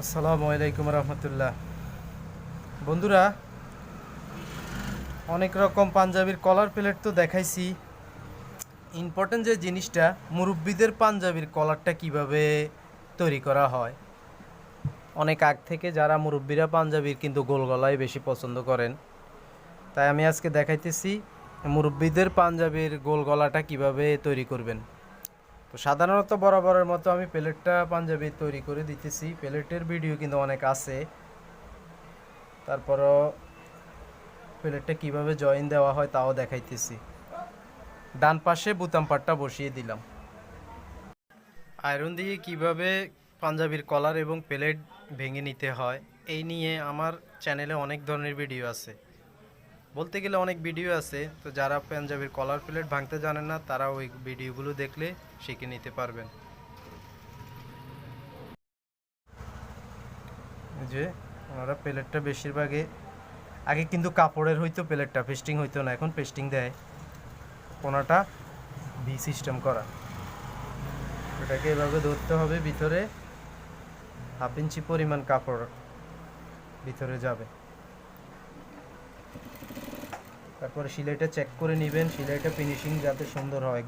আসসালামু আলাইকুম রহমতুল্লাহ। বন্ধুরা, অনেক রকম পাঞ্জাবির কলার প্লেট তো দেখাইছি। ইম্পর্টেন্ট যে জিনিসটা, মুরব্বীদের পাঞ্জাবির কলারটা কীভাবে তৈরি করা হয়। অনেক আগ থেকে যারা মুরব্বীরা পাঞ্জাবির কিন্তু গোল গলায় বেশি পছন্দ করেন। তাই আমি আজকে দেখাইতেছি মুরব্বীদের পাঞ্জাবির গোল গলাটা কীভাবে তৈরি করবেন। তো সাধারণত বরাবরের মতো আমি প্লেটটা পাঞ্জাবি তৈরি করে দিতেছি। প্লেটের ভিডিও কিন্তু অনেক আছে। তারপরও প্লেটটা কীভাবে জয়েন দেওয়া হয় তাও দেখাইতেছি। ডান পাশে বুতাম পাটটা বসিয়ে দিলাম। আয়রন দিয়ে কীভাবে পাঞ্জাবির কলার এবং প্লেট ভেঙে নিতে হয়, এই নিয়ে আমার চ্যানেলে অনেক ধরনের ভিডিও আছে। বলতে গেলে অনেক ভিডিও আছে, তো যারা পাঞ্জাবির কলার প্লেট ভাঙতে জানেন না, তারা ওই ভিডিওগুলো দেখলে শিখে নিতে পারবেন। যে, ওনারা প্লেটটা বেশিরভাগে, আগে কিন্তু কাপড়ের হইতো প্লেটটা পেস্টিং হইতো না, এখন পেস্টিং দেয়। কোনাটা ভি সিস্টেম করা। এটাকে এভাবে ধরতে হবে, ভিতরে হাফ ইঞ্চি পরিমাণ কাপড় ভিতরে যাবে। তারপরে সিলাইটা চেক করে নেবেন সিলাইটা ফিনিশিং যাতে সুন্দর হয়।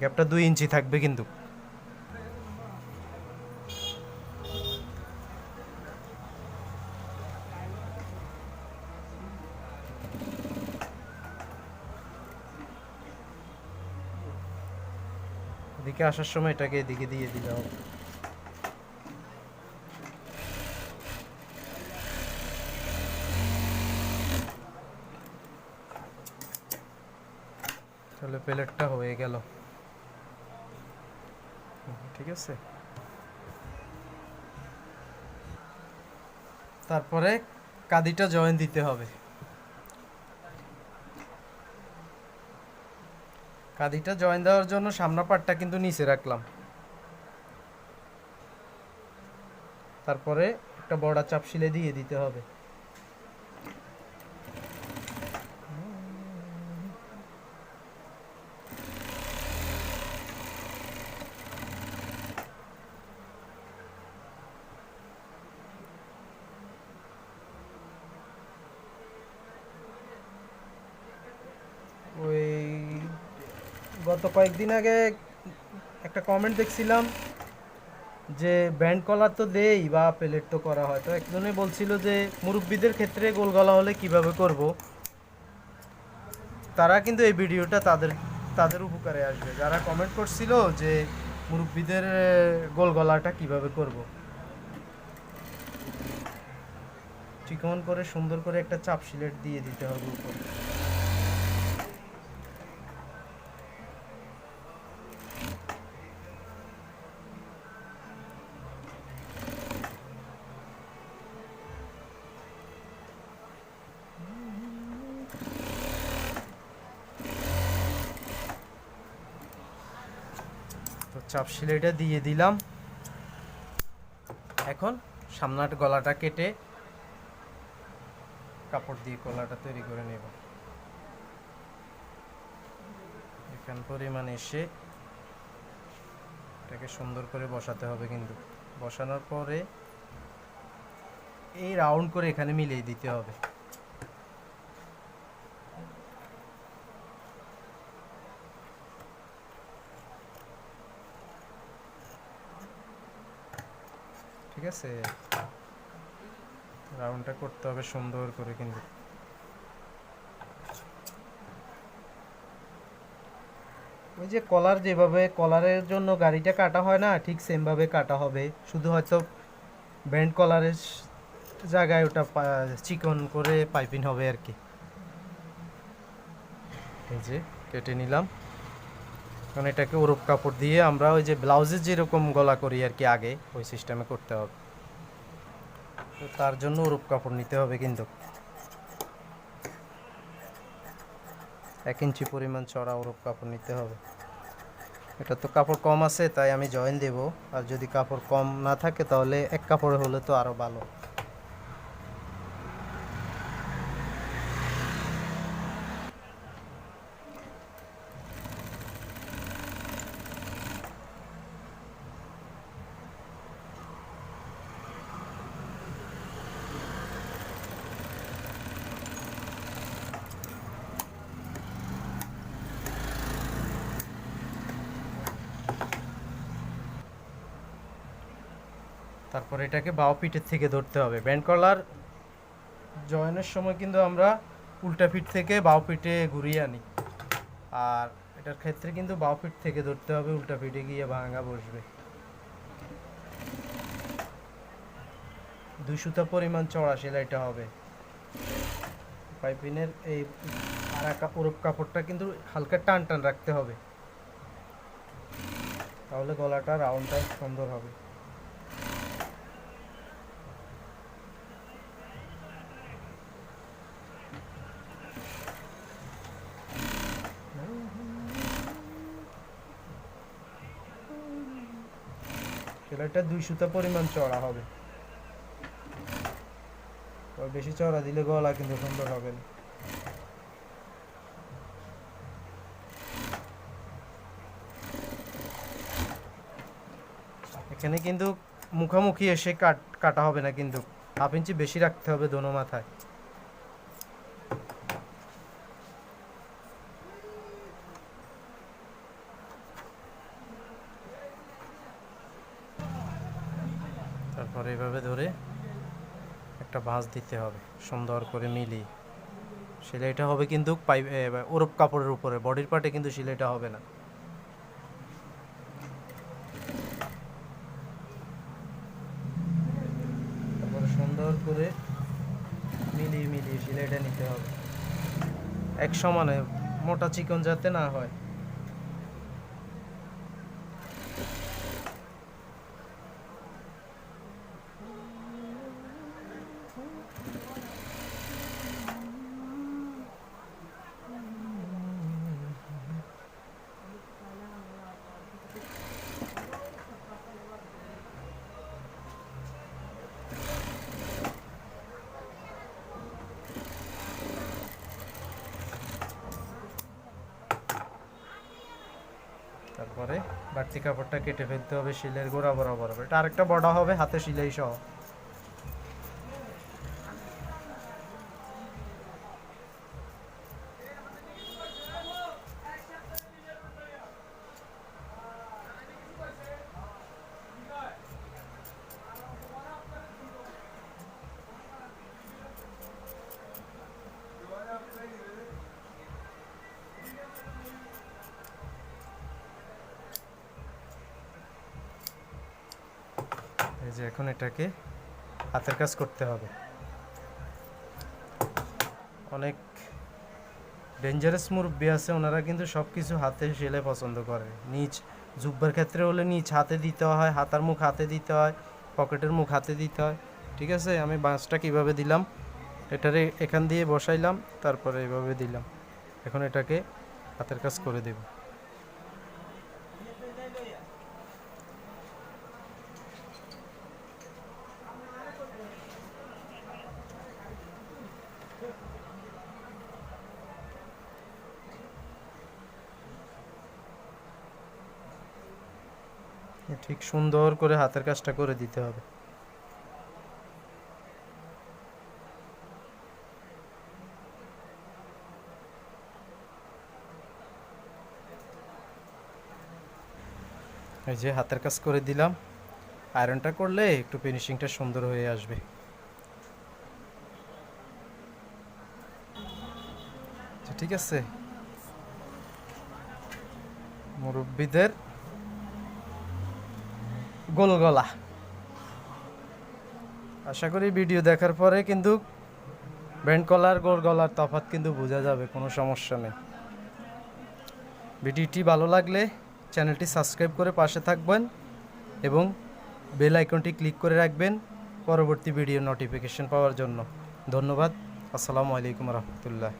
গ্যাপটা দুই ইঞ্চি থাকবে কিন্তু। এদিকে আসার সময় এটাকে এদিকে দিয়ে দিলে হবে। তাহলে প্লেটটা হয়ে গেল। ঠিক আছে? তারপরে কাদিটা জয়েন দিতে হবে। কাদিটা জয়েন দেওয়ার জন্য সামনা পাটটা কিন্তু নিচে রাখলাম। তারপরে একটা বড়া চাপ সিলে দিয়ে দিতে হবে ওই গত কয়েকদিন আগে একটা কমেন্ট দেখছিলাম যে ব্যান্ড কলার তো দেই বা প্লেট তো করা হয়। তো একজনে বলছিল যে মুরব্বীদের ক্ষেত্রে গোল গলা হলে কীভাবে করব? তারা কিন্তু এই ভিডিওটা তাদের তাদের উপকারে আসবে। যারা কমেন্ট করছিল যে মুরব্বীদের আহ, গোল গলাটা কীভাবে করব? চিকন করে সুন্দর করে একটা চাপ সিলেট দিয়ে দিতে হবে উপরে। চাপ সিলাইটা দিয়ে দিলাম। এখন সামনার গলাটা কেটে কাপড় দিয়ে গলাটা তৈরি করে নেব। এখান পরিমাণ এসে এটাকে সুন্দর করে বসাতে হবে কিন্তু। বসানোর পরে এই রাউন্ড করে এখানে মিলিয়ে দিতে হবে। ঠিক আছে? রাউন্ডটা করতে হবে সুন্দর করে কিন্তু। ওই যে কলার যেভাবে কলারের জন্য গাড়িটা কাটা হয় না, ঠিক সেমভাবে কাটা হবে। শুধু হয়তো ব্যান্ড কলারের জায়গায় ওটা চিকন করে পাইপিং হবে আর কি। এই যে কেটে নিলাম। কারণ এটাকে ওরপ কাপড় দিয়ে আমরা ওই যে ব্লাউজের যেরকম গলা করি আর কি আগে, ওই সিস্টেমে করতে হবে। তো তার জন্য ওরপ কাপড় নিতে হবে কিন্তু। এক ইঞ্চি পরিমাণ চড়া ওরপ কাপড় নিতে হবে। এটা তো কাপড় কম আছে, তাই আমি জয়েন দেব। আর যদি কাপড় কম না থাকে, তাহলে এক কাপড়ে হলে তো আরও ভালো। তারপর এটাকে বাও পিঠের থেকে ধরতে হবে। ব্যান্ড কলার জয়েনের সময় কিন্তু আমরা উল্টা পিঠ থেকে বাও পিঠে ঘুরিয়ে আনি। আর এটার ক্ষেত্রে কিন্তু বাও পিঠ থেকে ধরতে হবে, উল্টা পিঠে গিয়ে ভাঙা বসবে। দুই সুতা পরিমাণ চড়া সেলাইটা হবে। পাইপিনের এই আড়া ওরপ কাপড়টা কিন্তু হালকা টান টান রাখতে হবে। তাহলে গলাটা রাউন্ডটা সুন্দর হবে। সেলাইটা দুই সুতা পরিমাণ চড়া হবে। বেশি চড়া দিলে গলা কিন্তু সুন্দর হবে না। এখানে কিন্তু মুখামুখি এসে কাট কাটা হবে না কিন্তু। হাফ ইঞ্চি বেশি রাখতে হবে দোনো মাথায়। তারপরে এভাবে ধরে একটা ভাঁজ দিতে হবে, সুন্দর করে মিলিয়ে। সেলাইটা হবে কিন্তু পাইপ ওরপ কাপড়ের উপরে, বডির পার্টে কিন্তু সেলাইটা হবে না। সুন্দর করে মিলিয়ে মিলিয়ে সেলাইটা নিতে হবে। এক সমানে মোটা চিকন যাতে না হয়। তারপরে বাড়তি কাপড়টা কেটে ফেলতে হবে, শিলের গোড়া বরাবর। হবে এটা আরেকটা বড় হবে, হাতে সিলাই সহ। এই যে এখন এটাকে হাতের কাজ করতে হবে। অনেক ডেঞ্জারাস মুরব্বী আছে, ওনারা কিন্তু সব কিছু হাতে সেলে পছন্দ করে। নিচ জুব্বার ক্ষেত্রে হলে নিচ হাতে দিতে হয়, হাতার মুখ হাতে দিতে হয়, পকেটের মুখ হাতে দিতে হয়। ঠিক আছে? আমি বাঁশটা কীভাবে দিলাম? এটারে এখান দিয়ে বসাইলাম, তারপরে এভাবে দিলাম। এখন এটাকে হাতের কাজ করে দেব। ঠিক সুন্দর করে হাতের কাজটা করে দিতে হবে। এই যে হাতের কাজ করে দিলাম। আয়রনটা করলে একটু ফিনিশিংটা সুন্দর হয়ে আসবে। আচ্ছা, ঠিক আছে। মুরব্বীদের গোল গলা আশা করি ভিডিও দেখার পরে কিন্তু ব্যান্ড কলার গোল গলার তফাৎ কিন্তু বোঝা যাবে, কোনো সমস্যা নেই। ভিডিওটি ভালো লাগলে চ্যানেলটি সাবস্ক্রাইব করে পাশে থাকবেন এবং বেল আইকনটি ক্লিক করে রাখবেন পরবর্তী ভিডিও নোটিফিকেশন পাওয়ার জন্য। ধন্যবাদ। আসসালামু আলাইকুম রহমতুল্লাহ।